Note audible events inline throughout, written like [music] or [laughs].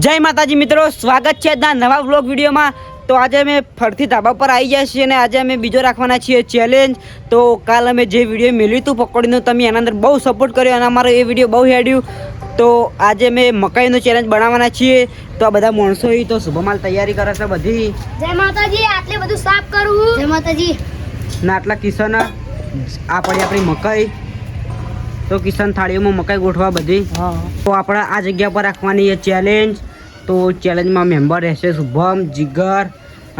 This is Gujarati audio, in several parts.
જય માતાજી મિત્રો સ્વાગત છે આજના નવા વ્લોગ વિડીયોમાં. તો આજે અમે ફરતી ધાબા પર આવી ગયા છીએ અને આજે અમે બીજો રાખવાના છીએ ચેલેન્જ તો કાલ અમે જે વીડિયો મેળવ્યું હતું પકોડીનું તમે એના અંદર બહુ સપોર્ટ કર્યો અને અમારો એ વીડિયો બહુ હેડ્યું. તો આજે અમે મકાઈનો ચેલેન્જ બનાવવાના છીએ. તો આ બધા માણસો તો શુભમાલ તૈયારી કરે છે બધી. જય માતાજી આટલે બધું સાફ કરવું જય માતાજી. ના આટલા કિશન આ પડી આપણી મકાઈ. તો કિશન થાળીઓમાં મકાઈ ગોઠવા બધી. તો આપણે આ જગ્યા પર રાખવાની એ ચેલેન્જ તો ચેલેન્જમાં મેમ્બર રહેશે શુભમ જીગર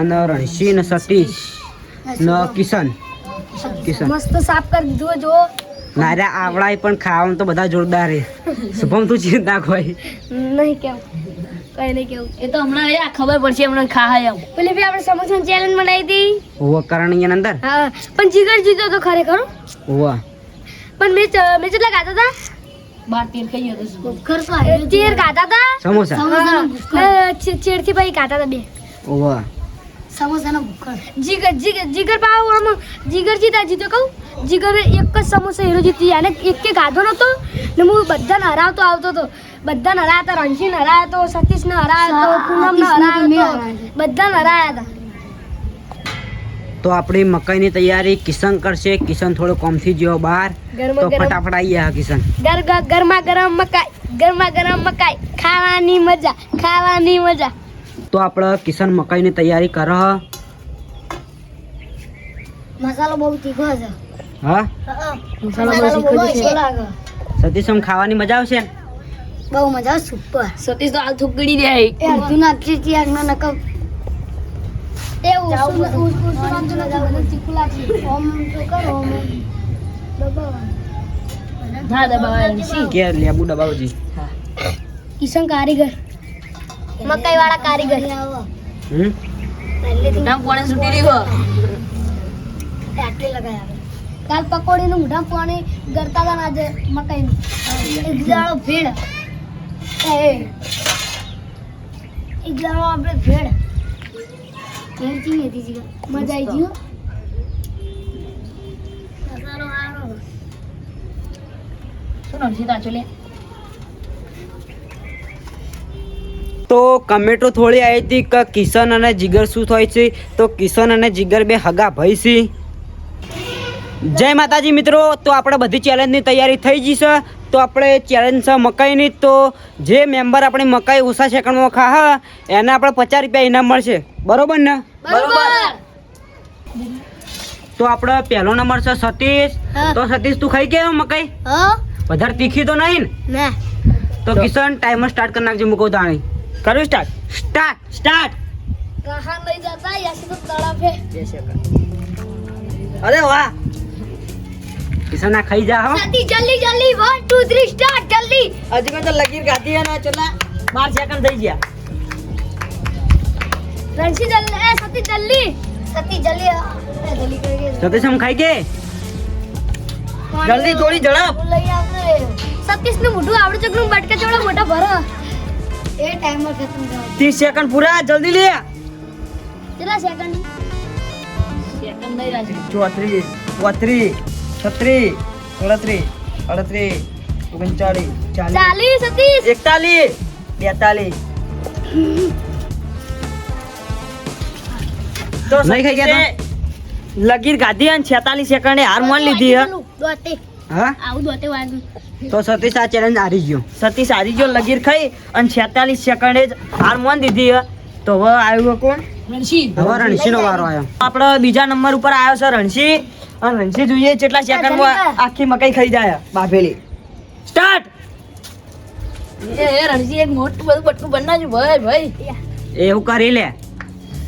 અને રણસી ને સતીશ. ને કિશન. કિશન. મસ્ત સાફ કરી દીધું જો નારે આવડાય પણ ખાવાનું તો બધા જોરદાર છે. શુભમ તું ચિંતા કોઈ નહીં કેવું. કઈ નહીં કેવું. એ તો હમણાં આ ખબર પડશે હમણાં ખાય આવું પેલી ભાઈ આપણે સમોસા ચેલેન્જ બનાવી હતી. હોવા કારણ એની અંદર? હા પણ જીગર જીતો તો ખરેખર. હોવા પણ મેં મેં કેટલા ખાતા હતા? બાર તેર ખાઈ ગયો તો તેર ખાતા હતા? સમોસા? હા. અ, ભાઈ ખાતા હતા બે. હોવા સમોસાનો ભૂખડ. જીગર જીગર જીગર પાવ આમ જીગર જીતા જીતો કહું. જીગર એક જ સમોસા હીરો જીતી અને એક કે ગાધો નતો ને હું બધાને હરાવતો આવતો હતો. બધાને હરાયા હતા. રણજીને હરાયા હતો સતીશને હરાયા હતો પૂનમને હરાયા હતો. બધાને હરાયા હતા. તો આપણી મકાઈની તૈયારી કિશન કરશે. કિશન થોડો કોમથી જ્યો બહાર. તો ફટાફટ આવી ગયા કિશન. ગર ગર- ગરમા ગરમ મકાઈ ગરમા ગરમ મકાઈ. ખાવાની મજા ખાવાની મજા. તો આપણે કિશન મકાઈની તૈયારી કર હ. મસાલો બહુ તીખો છે. હા? મસાલો બહુ તીખો લાગે. સતીશ ખાવાની મજા આવશે? બહુ મજા સુપર. સતીશ તો આ થુકડી દે. એ અર્જુન આખી ત્યાગ નો નકમ એ ઉસુન ઉસુન તો બધા તીખું લાગશે ઓમ તો કરો ઓમ. ના દબાવાય સી કે લેબુ દબાવજી કિશન કારીગર. મકાઈ વાળા કારીગર. હમ? ના કોણે છૂટી રહ્યો કાલ પકોડી નું મોઢા પાણી ગરતા હતા આજે મકાઈ નું એક જાળો ભેળ. એ એક જાળો આપણે ભેળ. ચીની હતી જીગર મજા આવી ગયો તો કમેટો થોડી આવી હતી કે કિશન અને જીગર શું થાય છે? તો કિશન અને જીગર બે હગા ભાઈ છે. જય માતાજી મિત્રો તો આપણે બધી ચેલેન્જની તૈયારી થઈ ગઈ છે. તો આપણે ચેલેન્જ છે મકાઈની. તો જે મેમ્બર આપણે મકાઈ ઓછા સેકન્ડમાં ખા એને આપણે પચાસ રૂપિયા ઇનામ મળશે. બરોબર ને? બરોબર. તો આપણો પહેલો નંબર છે સતીશ. તો સતીશ તું ખાઈ ગયો મકાઈ? હા. વધારે તીખી તો નહીં ને? તો કિશન ટાઈમર સ્ટાર્ટ કરી નાખજો મૂકો દાણી કર્યું સ્ટાર્ટ સ્ટાર્ટ સ્ટાર્ટ કહાં લઈ જતા યાસી તો તળાવ હે અરે વાહ. કિશન આ ખાઈ જા હો. સાથી જલ્દી જલ્દી 1 2 3 સ્ટાર્ટ જલ્દી. હજી મેં તો લગીર ગાધી હે ના ચલા બાર સેકન્ડ થઈ ગયા. રણસી જલ્દી એ સતી જલ્દી. સતી જલ્દી એ કરી સતીશ હમ ખાઈ કે? જલ્દી થોડી ઝડપ. લઈ આવને સતીશનું મોઢું આવડે ચકનું બટકે ચોળો મોટા ભરો. એ ટાઈમર ખતમ થયો 30 સેકન્ડ પૂરા જલ્દી લે. કેટલા સેકન્ડ સેકન્ડ નહીં રાજી. 34 34 36 38 38 39 નહીં ખાઈ ગયા લગીર ગાધી અને છેતાલીસ સેકન્ડે હાર માન લીધી હે. હા? આવું દોતે વાગ્યું તો સતીશ આ ચેલેન્જ હારી ગયો. સતીશ હારી ગયો લગીર ખાઈ અને છેતાલીસ સેકન્ડે જ હાર માન દીધી હે. તો હવે આવ્યો કોણ? હવે રણસી નો વારો આવ્યો. આપણો બીજા નંબર ઉપર આવ્યો છે રણસી અને રણસી જોઈએ કેટલા સેકન્ડમાં આખી મકાઈ ખાઈ જાય બાફેલી. સ્ટાર્ટ! એ એ રણસી એક મોટું બધું બટકું બનાવજો ભાઈ ભાઈ. એવું કરી લે.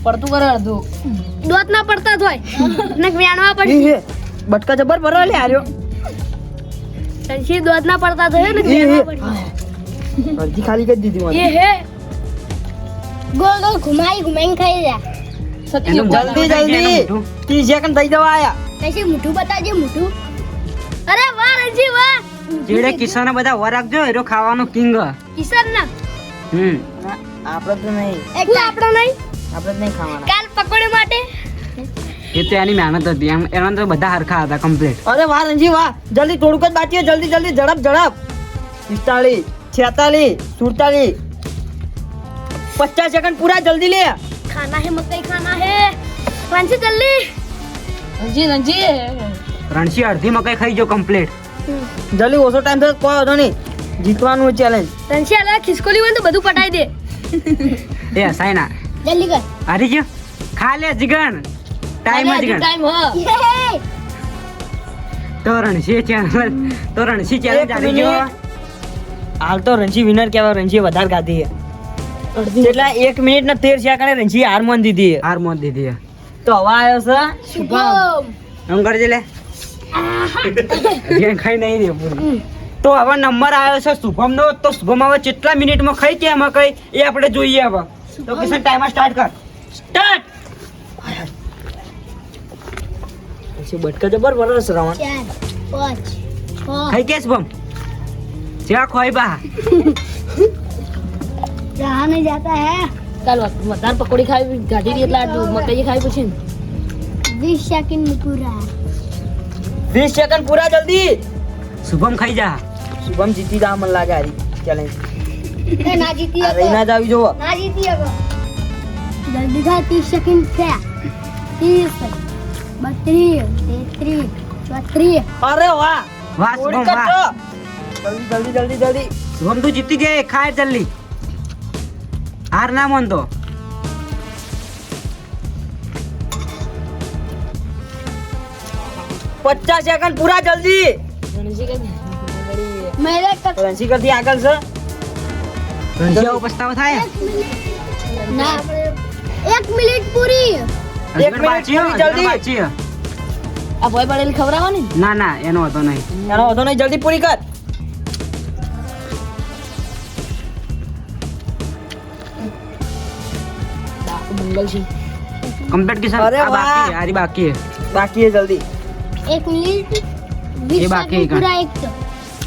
પડતું કરે અડધું. દોત ના પડતા જ હોય. ને એ, એ, બટકા જબર ભરો લે આર્યો સંશી દોત ના પડતા જ હોય ને. વ્યાણવા પડશે અડધી ખાલી કરી દીધી મને એ હે. ગોળ ગોલ ઘુમાઈ ઘુમાઈને ખાઈ જા સતી જલ્દી જલ્દી. ત્રીસ સેકન્ડ થઈ જવા આયા. કૈસે મુઠું બતાજે મુઠું અરે વાહ રણજી વાહ. જેડે કિશન બધા વર રાખજો એરો ખાવાનો કિંગ. કિશન ના હમ આપણે તો નહીં. એક આપણો નહીં. આપણે નહીં ખાવાના. કાલ પકોડી માટે? એ તો એની મહેનત હતી. એમ એના તો બધા હરખા હતા કમ્પ્લીટ અરે વાહ રંજી વાહ. જલ્દી થોડુંક જ બાકી જલ્દી જલ્દી. ઝડપ ઝડપ. પિસ્તાળીસ છેતાલીસ સુડતાલીસ. પચાસ સેકન્ડ પૂરા જલ્દી લે. ખાના હે મકઈ ખાના હે. રણજી જલ્દી. રણજી રણજી. રણજી અડધી મકઈ ખાઈ જો કમ્પ્લીટ જલ્દી ઓછો ટાઈમ થયો કોઈ વાંધો નહીં. જીતવાનું ચેલેન્જ રણજી અલા ખિસકોલી હોય તો બધું પટાઈ દે. એ સાયના. જલ્દી કર. હારી ગયો ખા લે જીગણ ટાઈમ જ ગણ. ટાઈમ હો. તો રણસી ચેનલ. તો રણસી ચેનલ હારી ગયો. હાલ તો રણજી વિનર કેવા રણસી વધારે ગાધી છે. એટલે એક મિનિટ ના તેર સેકન્ડે રણજીએ હાર માન દીધી છે. હાર મોત દીધી તો હવા આવ્યો છે. શુભમ. એમ કરજે લે. હજી ખાઈ નહીં રે પૂરી. તો હવે નંબર આવ્યો છે શુભમ નો તો શુભમ હવે કેટલા મિનિટમાં ખાઈ કે એમાં કઈ એ આપણે જોઈએ હવે. તો કિશન ટાઈમર સ્ટાર્ટ કર. સ્ટાર્ટ પછી બટકા જબર વરસ રવણ ખાઈ કેસ બમ? જ્યાં ખોઈ બા. જહાં નહીં જાતા હે. ચાલ વધારે પકોડી ખાવી ગાઢી એટલા મકાઈ ખાવી પછી વીસ સેકન્ડ પૂરા. વીસ સેકન્ડ પૂરા જલ્દી. શુભમ ખાઈ જા. શુભમ જીતી જા મને લાગે હારી. ચેલેન્જ એ ના જીતી હવે ના જાવી જોવો. ના જીતી હવે જલ્દી થા ખાય જલ્દી. હાર ના માનતો. પચાસ સેકન્ડ પૂરા જલ્દી. મેરે કરતી આગળ છે. રણસી આવો પસ્તાવો થાય ना एक मिनट पूरी એક મિનિટ બાચી હો, પૂરી જલ્દી. બાચી હો. આ ભોય પડેલી ખવડાવવાની ને? ના ના એનો હતો નહીં એનો વાંધો નહીં જલ્દી પૂરી કર બાપુ મંગલ છે કમ્પ્લીટ કિશન અરે આ વાહ. બાકી હારી બાકી હે. બાકી છે જલ્દી एक मिनट ये बीस बाकी सेकंड का। पूरा एक तो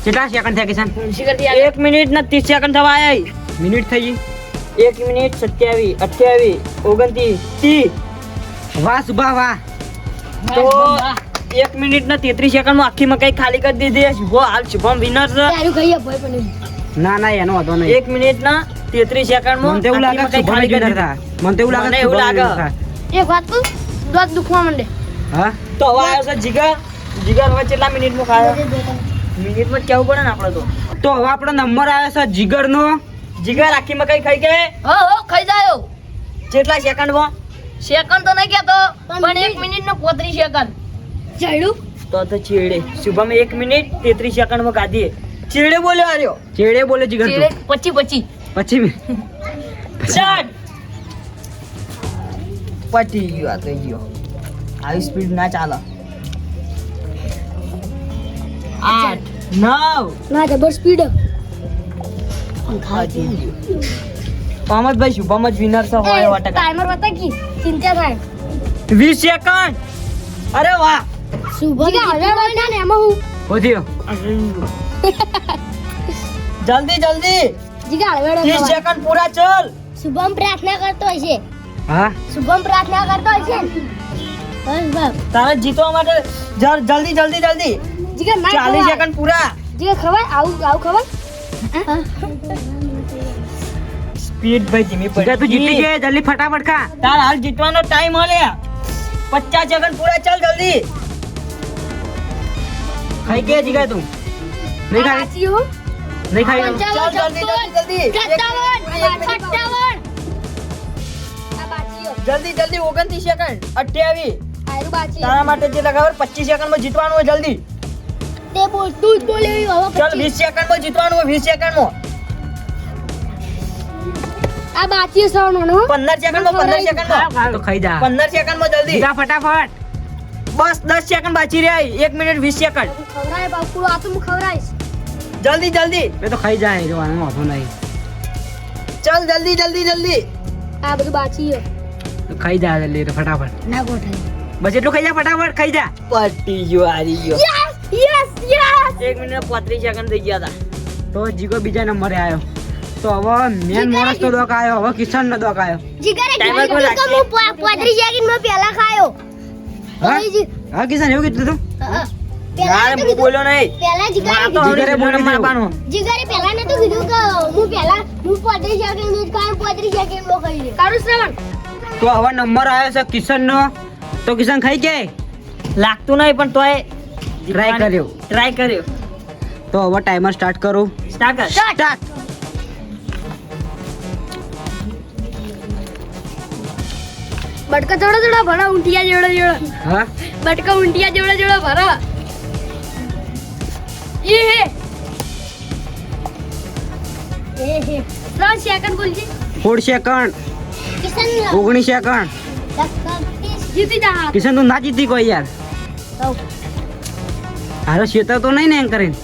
કેટલા સેકન્ડ થયા કિશન. એક મિનિટ ને ત્રીસ સેકન્ડ થવા આવ્યા મિનિટ થઈ ગઈ. એક મિનિટ સત્યાવીસ અઠ્યાવીસ ઓગણત્રીસ ત્રીસ. વાહ સુભા વાહ. તો એક મિનિટ ને તેત્રીસ સેકન્ડમાં આખી મકાઈ ખાલી કરી દીધી. શુભો હાલ શુભમ વિનર છે. ના ના એનો વાંધો નહીં. એક મિનિટ ના તેત્રીસ સેકન્ડમાં મને એવું લાગે ખાલી કરી દીધા. મને એવું લાગે એવું લાગે. એક વાત કહું દોત દુખવા માંડે. હા? તો હવે આવ્યો છે જીગર. જીગર હવે કેટલા મિનિટમાં ખાયો મિનિટમાં જ કેવું પડે ને આપણે તો? તો હવે આપણો નંબર આવ્યો છે જીગર નો જીગર આખી મકાઈ ખાઈ ગઈ હો હો ખાઈ જાયો કેટલા સેકન્ડમાં? સેકન્ડ તો નહીં કહેતો પણ એક મિનિટ. નો પોત્રીસ સેકન્ડ ચડ્યું તો તો ચેડે. શુભમ એક મિનિટ તેત્રીસ સેકન્ડમાં ગાધી ચેડે બોલ્યો આર્યો ચેડે બોલે જીગર ચેડે પછી પચી પચી પછી મે- સ્ટાર્ટ પટી ગયો આ તો ગયો. આવી સ્પીડ ના ચાલે. આઠ નવ. ના જબર સ્પીડ પામતભાઈ શુભમ જ વિનર છે હોય સો ટાઈમર બતા કી ચિંતા થાય. વીસ સેકન્ડ અરે વાહ. શુભમ હવે હોય ને એમાં હું? વધ્યો [laughs] જલ્દી જલ્દી. જીગા હવે ત્રીસ સેકન્ડ પૂરા ચલ. શુભમ પ્રાર્થના કરતો હશે હા? શુભમ પ્રાર્થના કરતો હશે? બસ બસ. તારા જીતવા માટે જલ- જલ્દી જલ્દી જલ્દી. જીગા માર ચાલીસ. સેકન્ડ પૂરા. જીગા ખવાય? આવું આવું ખવાય? સ્પીડ ભાઈ ધીમી જીગર તું જીતી પડી ગયે જલ્દી ફટાફટ ખા. તાર હાલ જીતવાનો ટાઈમ હલે. પચાસ સેકન્ડ પૂરા ચાલ જલ્દી. ખાઈ ગયા જીગર તું? નહીં ખાઈ. નહીં ખાઈ. ચાલ જલ્દી જલ્દી જલ્દી. જલ્દી જલ્દી ઓગણત્રીસ સેકન્ડ. અઠ્યાવીસ. તારા માટે જે ખબર પચીસ સેકન્ડમાં જીતવાનું હોય જલ્દી. તે બોલ તું જ બોલે હવા ચાલ પછી. વીસ સેકન્ડમાં જીતવાનું હોય વીસ સેકન્ડમાં આ બાચી સોનો પંદર સેકન્ડમાં પંદર સેકન્ડમાં તો ખાઈ જા. પંદર સેકન્ડમાં જલ્દી. જા ફટાફટ. બસ દસ સેકન્ડ બાકી રહ્યા એક મિનિટ વીસ સેકન્ડ. ખવરાય બાપુ આ તો હું ખવડાવીશ જલ્દી જલ્દી. એ તો ખાઈ જાય જોવાનું વાંધો નહીં. ચાલ જલ્દી જલ્દી જલ્દી. આ બધું બાચી છે. તો ખાઈ જા જલ્દી તો ફટાફટ. ના ગોઠાય બસ એટલું ખાઈ જા ફટાફટ ખાઈ જા. પટી ગયો હારી ગયો. યસ યસ એક મિનિટ પોત્રીસ સેકન્ડ થઈ ગયા હતા તો જીગો બીજા નંબરે આવ્યો તો હવે મેન માણસ તો દોક આવ્યો હવે કિશન નો દોક આવ્યો જીગર ટાઈમર પર રાખી કે હું પો- સેકન્ડમાં પહેલા ખાયો. હા? જી. હા કિશન એવું કીધું તું? યાર હું બોલ્યો નહીં. પહેલા માર તો જીગરે હવે બોલી બોલી જીગરે પહેલા નતું કીધું કે હું પહેલા હું પોત્રીસ સેકન્ડનું કામ પોત્રીસ સેકન્ડમાં કરી લે કારું શ્રવણ? તો હવે નંબર આવ્યો છે કિશનનો. તો કિશન ખાઈ કે? લાગતું નહીં પણ તોય Try કર્યો. ટ્રાય કર્યો. તો હવે ટાઈમર સ્ટાર્ટ કરું. સ્ટાર્ટ કર. સ્ટાર્ટ બટકા જોડો જોડો ભરા ઉંટિયા જોડો જોડો. હા? બટકા ઉંટિયા જોડો જોડો ભરા. એ હે. એ હે. ત્રણ સેકન્ડ બોલજે. સોળ સેકન્ડ કિશન ઓગણીસ સેકન્ડ જીતી જા. કિશન તું ના જીતી કોઈ યાર. હારો શેતર તો નહીં ને એમ કરીને.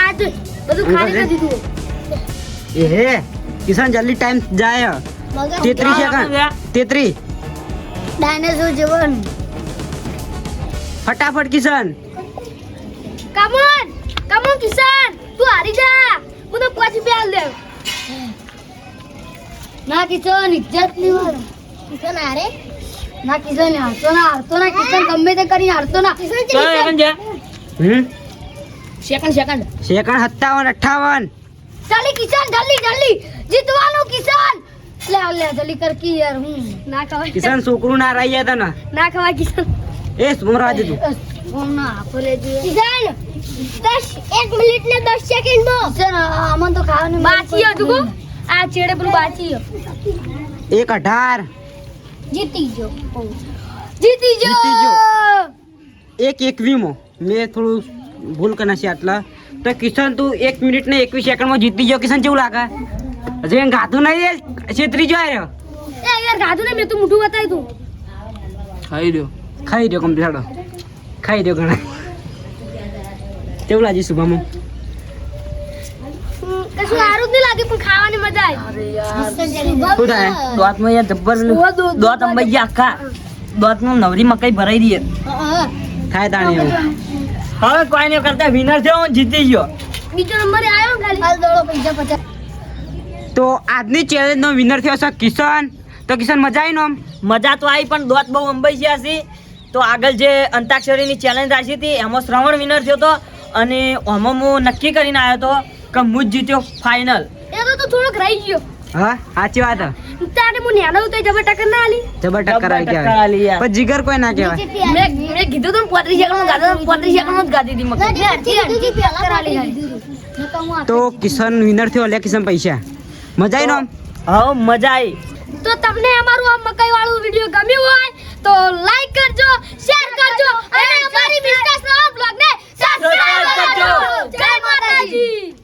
આ તો બધું ખાલી કરી દીધું. એ કિસાન કિશન જલ્દી ટાઈમ જાય. તેત્રીસ સેકન્ડ. તેત્રીસ. ડાયનાસોર જીવન. ફટાફટ કિશન. Come on come on Kishan. તું હારી જા. હું તો પાંચ રૂપિયા દે ના કિસાન ઇજ્જત નહીં મારો કિસાન હારે? ના કિસાન હારતો ના હારતો ના. કિશન ગમે તે કરીને હારતો ના. કિસાન છે હમ? સેકન્ડ સેકન્ડ સેકન્ડ સત્તાવન અઠાવન ચાલી કિસાન જલ્દી જલ્દી. જીતવાનું કિસાન. લે લે જલ્દી કર કી યાર હું ના ખવાય. કિસાન છોકરું ના રહી ગયા તને? ના ખવાય કિસાન. એ સ્મરા દીધું કિસાન દસ એક મિનિટ ને દસ સેકન્ડ નો સર આમાં તો ખાવાનું બાચી હતું કો આ છેડે પેલું બાચી એક અઢાર. જીતી જો જીતી જો જીતી જો. એક એકવીમો. મેં થોડું ભૂલ કરી નાખી આટલા. તો કિશન તું એક મિનિટ ને એકવીસ સેકન્ડમાં જીતી ગયો. કિશન કેવું લાગે? હજી એમ ગાતું નહીં છેતરી જો આવ્યો એ યાર ગાધું નહીં મેં તો મોઢું બતાવી તું. ખાઈ રહ્યો ખાઈ રહ્યો કમ્પ્લીટ હાડો ખાઈ રહ્યો ઘણા. કેવું લાગી શુભામાં કશું સારું જ નહીં લાગે પણ ખાવાની મજા આવી. શું થાય? દોતમાં યાર જબ્બર દોત અંબાઈ આખા દોતમાં નવરી મકાઈ ભરાઈ દઈએ. થાય તાણી એવું હવે કોઈ નહીં કરતા વિનર થયો હું જીતી ગયો. બીજો નંબર આવ્યો ખાલી. હાલ દોડો પૈસા પચાસ. તો આજની ચેલેન્જનો વિનર થયો છે કિશન. તો કિશન મજા આવી આમ? મજા તો આવી પણ દોત બહુ અંબાઈ ગયા છે. તો આગળ જે અંતાક્ષરીની ચેલેન્જ રાખી હતી એમાં શ્રવણ વિનર થયો હતો અને આમાં હું નક્કી કરીને આવ્યો હતો કે હું જ જીત્યો ફાઇનલ એ તો થોડોક રહી ગયો. હા સાચી વાત હે. તારે હું નેનો તો જબર ટક્કર ના આલી. જબર ટક્કર આઈ ગયા પણ જીગર કોઈ ના કહેવાય. મેં મેં કીધું તું પોત્રીસ સેકન્ડમાં ગાતો પોત્રીસ સેકન્ડમાં ગાતી હતી મકાઈ તો કિશન વિનર થયો લે કિશન પૈસા. મજા આવી નો હા મજા આવી. તો તમને અમારું આ મકાઈ વાળું વીડિયો ગમ્યું હોય તો લાઈક કરજો શેર કરજો અને અમારી બિઝનેસ બ્લોગ ને સબસ્ક્રાઇબ કરજો. જય માતાજી.